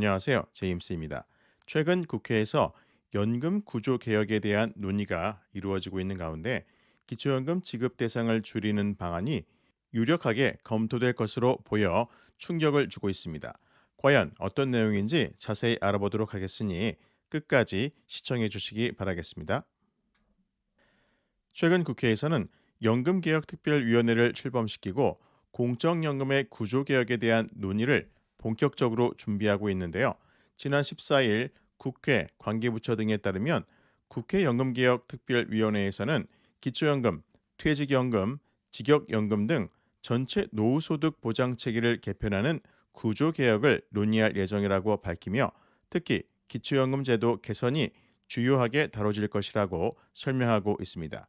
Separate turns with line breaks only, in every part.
안녕하세요. 제임스입니다. 최근 국회에서 연금 구조 개혁에 대한 논의가 이루어지고 있는 가운데 기초연금 지급 대상을 줄이는 방안이 유력하게 검토될 것으로 보여 충격을 주고 있습니다. 과연 어떤 내용인지 자세히 알아보도록 하겠으니 끝까지 시청해 주시기 바라겠습니다. 최근 국회에서는 연금개혁특별위원회를 출범시키고 공적연금의 구조개혁에 대한 논의를 본격적으로 준비하고 있는데요. 지난 14일 국회 관계부처 등에 따르면 국회 연금개혁특별위원회에서는 기초연금, 퇴직연금, 직역연금 등 전체 노후소득 보장 체계를 개편하는 구조 개혁을 논의할 예정이라고 밝히며 특히 기초연금 제도 개선이 주요하게 다뤄질 것이라고 설명하고 있습니다.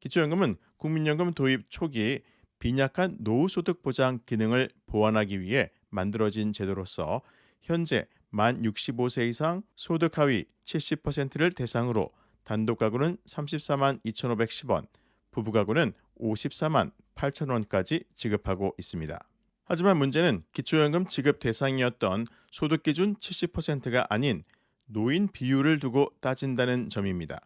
기초연금은 국민연금 도입 초기 빈약한 노후소득 보장 기능을 보완하기 위해 만들어진 제도로서 현재 만 65세 이상 소득 하위 70%를 대상으로 단독 가구는 34만 2,510원, 부부 가구는 54만 8천 원까지 지급하고 있습니다. 하지만 문제는 기초연금 지급 대상이었던 소득 기준 70%가 아닌 노인 비율을 두고 따진다는 점입니다.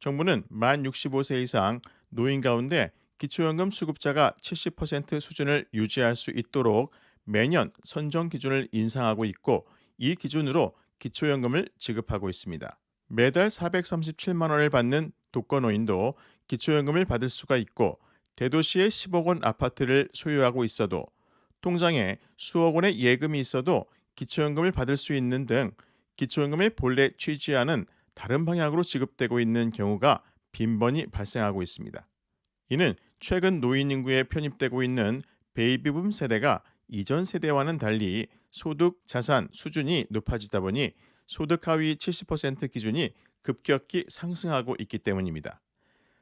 정부는 만 65세 이상 노인 가운데 기초연금 수급자가 70% 수준을 유지할 수 있도록 매년 선정 기준을 인상하고 있고 이 기준으로 기초연금을 지급하고 있습니다. 매달 437만 원을 받는 독거노인도 기초연금을 받을 수가 있고 대도시의 10억 원 아파트를 소유하고 있어도 통장에 수억 원의 예금이 있어도 기초연금을 받을 수 있는 등 기초연금의 본래 취지와는 다른 방향으로 지급되고 있는 경우가 빈번히 발생하고 있습니다. 이는 최근 노인 인구에 편입되고 있는 베이비붐 세대가 이전 세대와는 달리 소득 자산 수준이 높아지다 보니 소득 하위 70% 기준이 급격히 상승하고 있기 때문입니다.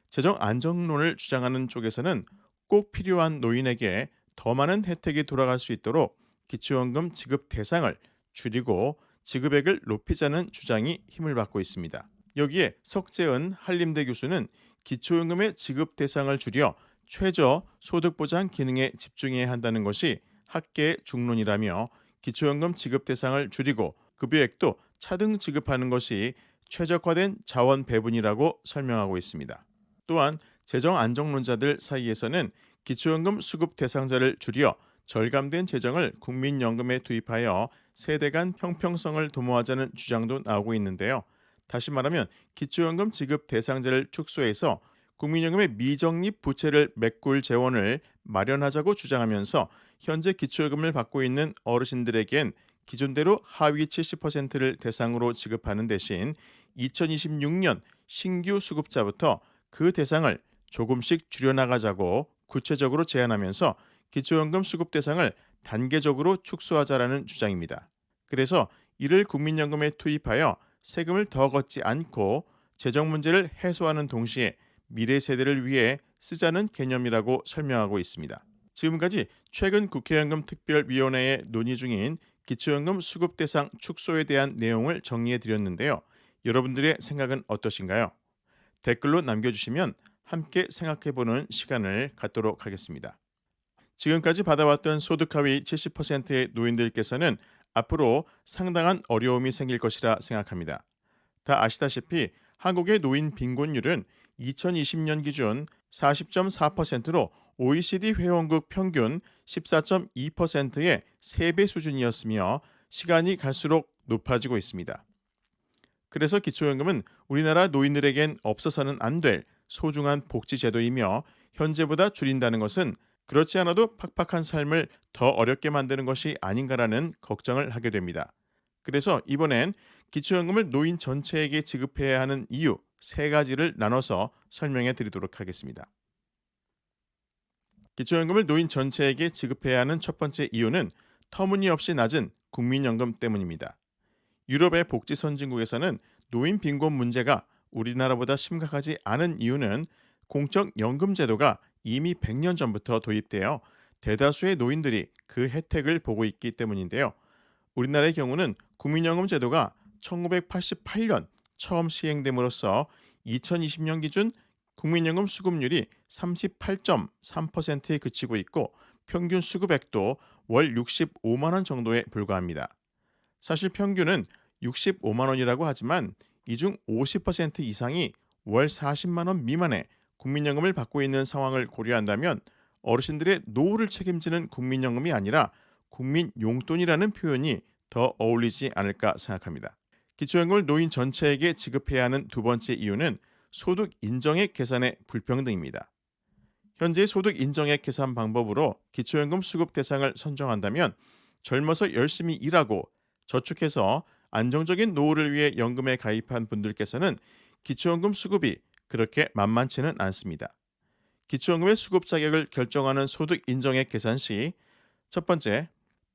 재정 안정론을 주장하는 쪽에서는 꼭 필요한 노인에게 더 많은 혜택이 돌아갈 수 있도록 기초연금 지급 대상을 줄이고 지급액을 높이자는 주장이 힘을 받고 있습니다. 여기에 석재은 한림대 교수는 기초연금의 지급 대상을 줄여 최저 소득 보장 기능에 집중해야 한다는 것이 학계의 중론이라며 기초연금 지급 대상을 줄이고 급여액도 차등 지급하는 것이 최적화된 자원 배분이라고 설명하고 있습니다. 또한 재정 안정론자들 사이에서는 기초연금 수급 대상자를 줄여 절감된 재정을 국민연금에 투입하여 세대 간 형평성을 도모하자는 주장도 나오고 있는데요. 다시 말하면 기초연금 지급 대상자를 축소해서 국민연금의 미적립 부채를 메꿀 재원을 마련하자고 주장하면서 현재 기초연금을 받고 있는 어르신들에겐 기존대로 하위 70%를 대상으로 지급하는 대신 2026년 신규 수급자부터 그 대상을 조금씩 줄여나가자고 구체적으로 제안하면서 기초연금 수급 대상을 단계적으로 축소하자라는 주장입니다. 그래서 이를 국민연금에 투입하여 세금을 더 걷지 않고 재정 문제를 해소하는 동시에 미래 세대를 위해 쓰자는 개념이라고 설명하고 있습니다. 지금까지 최근 국회연금 특별위원회에 논의 중인 기초연금 수급 대상 축소에 대한 내용을 정리해 드렸는데요. 여러분들의 생각은 어떠신가요? 댓글로 남겨주시면 함께 생각해 보는 시간을 갖도록 하겠습니다. 지금까지 받아왔던 소득 하위 70%의 노인들께서는 앞으로 상당한 어려움이 생길 것이라 생각합니다. 다 아시다시피 한국의 노인 빈곤율은 2020년 기준 40.4%로 OECD 회원국 평균 14.2%의 3배 수준이었으며 시간이 갈수록 높아지고 있습니다. 그래서 기초연금은 우리나라 노인들에겐 없어서는 안 될 소중한 복지 제도이며 현재보다 줄인다는 것은 그렇지 않아도 팍팍한 삶을 더 어렵게 만드는 것이 아닌가라는 걱정을 하게 됩니다. 그래서 이번엔 기초연금을 노인 전체에게 지급해야 하는 이유 세 가지를 나눠서 설명해 드리도록 하겠습니다. 기초연금을 노인 전체에게 지급해야 하는 첫 번째 이유는 터무니없이 낮은 국민연금 때문입니다. 유럽의 복지 선진국에서는 노인 빈곤 문제가 우리나라보다 심각하지 않은 이유는 공적 연금 제도가 이미 100년 전부터 도입되어 대다수의 노인들이 그 혜택을 보고 있기 때문인데요. 우리나라의 경우는 국민연금 제도가 1988년 처음 시행됨으로써 2020년 기준 국민연금 수급률이 38.3%에 그치고 있고 평균 수급액도 월 65만 원 정도에 불과합니다. 사실 평균은 65만 원이라고 하지만 이 중 50% 이상이 월 40만 원 미만의 국민연금을 받고 있는 상황을 고려한다면 어르신들의 노후를 책임지는 국민연금이 아니라 국민 용돈이라는 표현이 더 어울리지 않을까 생각합니다. 기초연금을 노인 전체에게 지급해야 하는 두 번째 이유는 소득 인정액 계산의 불평등입니다. 현재 소득 인정액 계산 방법으로 기초연금 수급 대상을 선정한다면 젊어서 열심히 일하고 저축해서 안정적인 노후를 위해 연금에 가입한 분들께서는 기초연금 수급이 그렇게 만만치는 않습니다. 기초연금의 수급 자격을 결정하는 소득 인정액 계산 시 첫 번째,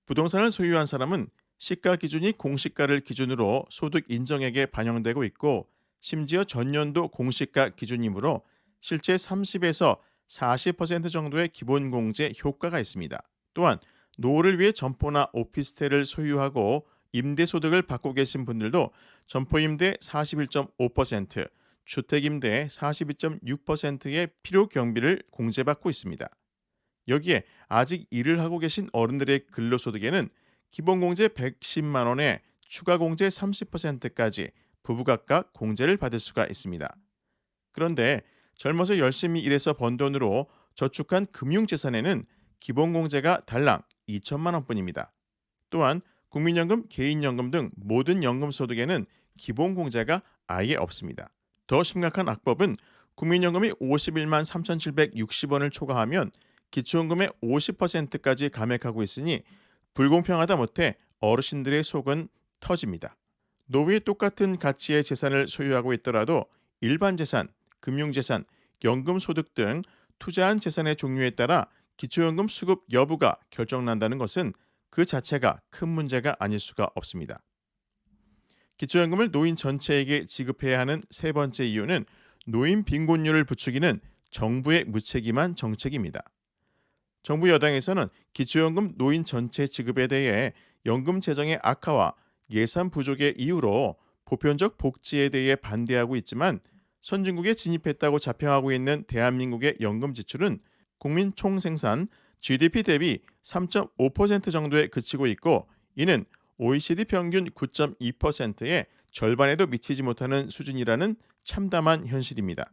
부동산을 소유한 사람은 시가 기준이 공시가를 기준으로 소득 인정액에 반영되고 있고 심지어 전년도 공시가 기준이므로 실제 30에서 40% 정도의 기본 공제 효과가 있습니다. 또한 노후를 위해 점포나 오피스텔을 소유하고 임대 소득을 받고 계신 분들도 점포 임대 41.5%, 주택 임대 42.6%의 필요 경비를 공제받고 있습니다. 여기에 아직 일을 하고 계신 어른들의 근로소득에는 기본 공제 110만 원에 추가 공제 30%까지 부부 각각 공제를 받을 수가 있습니다. 그런데 젊어서 열심히 일해서 번 돈으로 저축한 금융재산에는 기본 공제가 달랑 2천만 원뿐입니다. 또한 국민연금, 개인연금 등 모든 연금 소득에는 기본 공제가 아예 없습니다. 더 심각한 악법은 국민연금이 51만 3,760원을 초과하면 기초연금의 50%까지 감액하고 있으니 불공평하다 못해 어르신들의 속은 터집니다. 노후에 똑같은 가치의 재산을 소유하고 있더라도 일반 재산, 금융재산, 연금소득 등 투자한 재산의 종류에 따라 기초연금 수급 여부가 결정난다는 것은 그 자체가 큰 문제가 아닐 수가 없습니다. 기초연금을 노인 전체에게 지급해야 하는 세 번째 이유는 노인 빈곤율을 부추기는 정부의 무책임한 정책입니다. 정부 여당에서는 기초연금 노인 전체 지급에 대해 연금 재정의 악화와 예산 부족의 이유로 보편적 복지에 대해 반대하고 있지만 선진국에 진입했다고 자평하고 있는 대한민국의 연금 지출은 국민 총생산 GDP 대비 3.5% 정도에 그치고 있고 이는 OECD 평균 9.2%의 절반에도 미치지 못하는 수준이라는 참담한 현실입니다.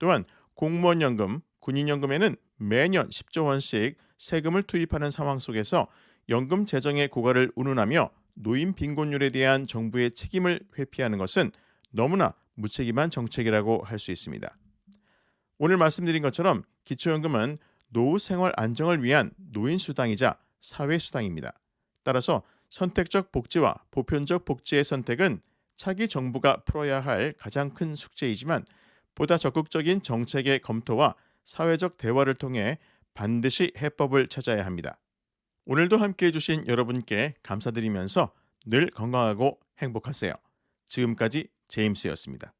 또한 공무원 연금, 군인연금에는 매년 10조 원씩 세금을 투입하는 상황 속에서 연금 재정의 고갈을 운운하며 노인 빈곤율에 대한 정부의 책임을 회피하는 것은 너무나 무책임한 정책이라고 할 수 있습니다. 오늘 말씀드린 것처럼 기초연금은 노후 생활 안정을 위한 노인 수당이자 사회 수당입니다. 따라서 선택적 복지와 보편적 복지의 선택은 차기 정부가 풀어야 할 가장 큰 숙제이지만 보다 적극적인 정책의 검토와 사회적 대화를 통해 반드시 해법을 찾아야 합니다. 오늘도 함께 해주신 여러분께 감사드리면서 늘 건강하고 행복하세요. 지금까지 제임스였습니다.